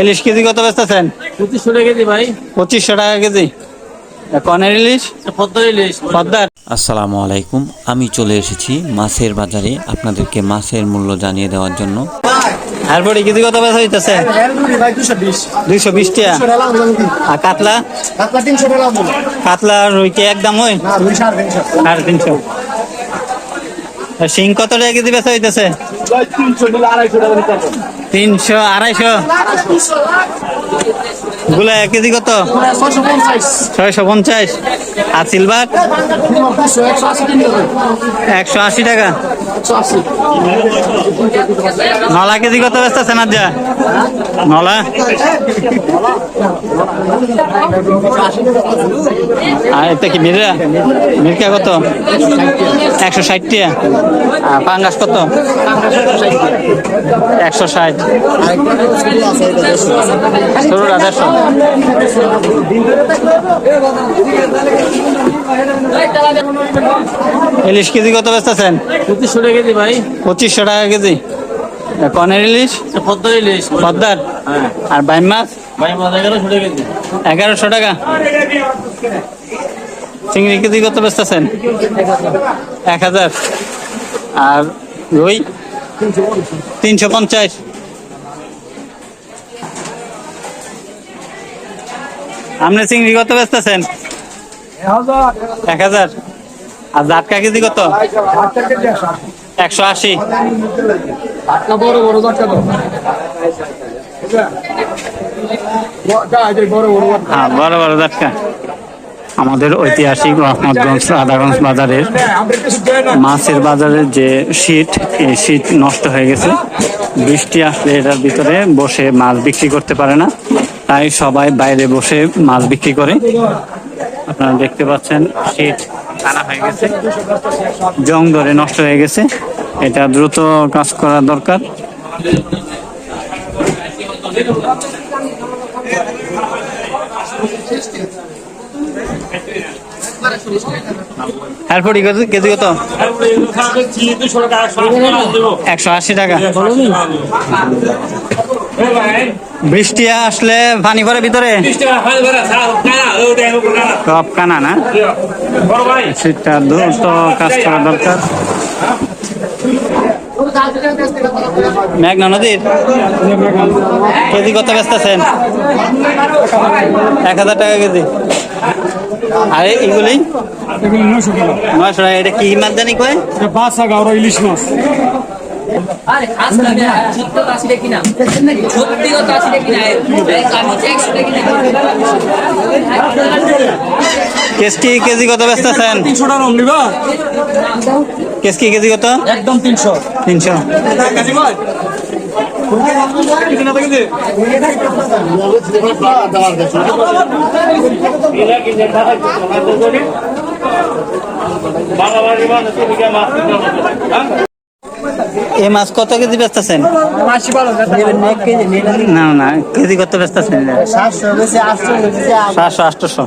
ইলিশ KG কত বেচতেছেন? পঁচিশশো টাকা কেজি ভাই। পঁচিশশো টাকা কেজি। কনের ইলিশ? ইলিশ। পদ্মার। আসসালামু আলাইকুম আমি চলে এসেছি মাছের বাজারে আপনাদেরকে মাছের মূল্য জানিয়ে দেওয়ার জন্য। এরপরে কেজি কত বেচা হইতেছে? ভাই দুশো বিশ। দুইশো বিশ টাকা। আর কাতলা? আপনার তিনশো টাকা কাতলা রুই কি একদম ওই না সাড়ে তিনশো। শিং কত টাকা কেজি বেচা হইতেছে? তিনশো আড়াইশো। গুলা এক কেজি কত? ছয়শো পঞ্চাশ। আর সিলভার একশো আশি টাকা। নলা কেজি কত বেচতেছেন আজ যা নলা? আর এটা কি মির্রা মির্কা কত? একশো ষাট টাকা। আর পাঙ্গাস কত? একশো ষাট। ষোলোটা দেড়শো। ইলিশ কেজি কত বেচতেছেন? পঁচিশশো টাকা কেজি ভাই। পঁচিশশো টাকা কেজি। কনের ইলিশ? পদ্মা ইলিশ। পদ্মার? হ্যাঁ। আর বাইম মাছ? ভাই মাছ এগারোশো টাকা কেজি। এগারোশো টাকা? চিংড়ি কেজি কত বেচতেছেন? এক হাজার। আর রুই? তিনশো পঞ্চাশ। আপনি চিংড়ি কত বেচতেছেন? এক হাজার। আর জাটকা কেজি কত? একশো আশি। বড় বড় বড় হ্যাঁ বড় বড় জাটকা আমাদের ঐতিহাসিক রহমতগঞ্জ আদাগঞ্জ বাজারের মাছের বাজারের যে শীট এই শীত নষ্ট হয়ে গেছে। বৃষ্টি আসলে এটার ভিতরে বসে মাছ বিক্রি করতে পারে না। তাই সবাই বাইরে বসে মাছ বিক্রি করে। আপনারা দেখতে পাচ্ছেন শীত আনা হয়ে গেছে। জং ধরে নষ্ট হয়ে গেছে। এটা দ্রুত কাজ করা দরকার। কেজি কত? একশো আশি টাকা। বৃষ্টি আসলে পানি পড়ে ভিতরে? সব কানা না? সেটা দ্রুত কাজ করা দরকার। মেঘনা নদীর? কেজি কত বেচতেছেন? এক হাজার টাকা কেজি। আর এগুলি? নয়শো টাকা। এটা কি মাছ জানি কয়? বাসা গাওরা ইলিশ মাছ। আরে আজকে আমি সত্য আশি দেখি না সত্যি কথা আশি দেখি না আমি একশো দেখি না কেসকি কেজি কত বেচতেছেন তিনশো টাকা রম নিবা কেসকি কেজি কত একদম তিনশো তিনশো এই মাছ কত কেজি বেচতেছেন? না না কেজি কত বেচতেছেন? সাতশো আটশোশো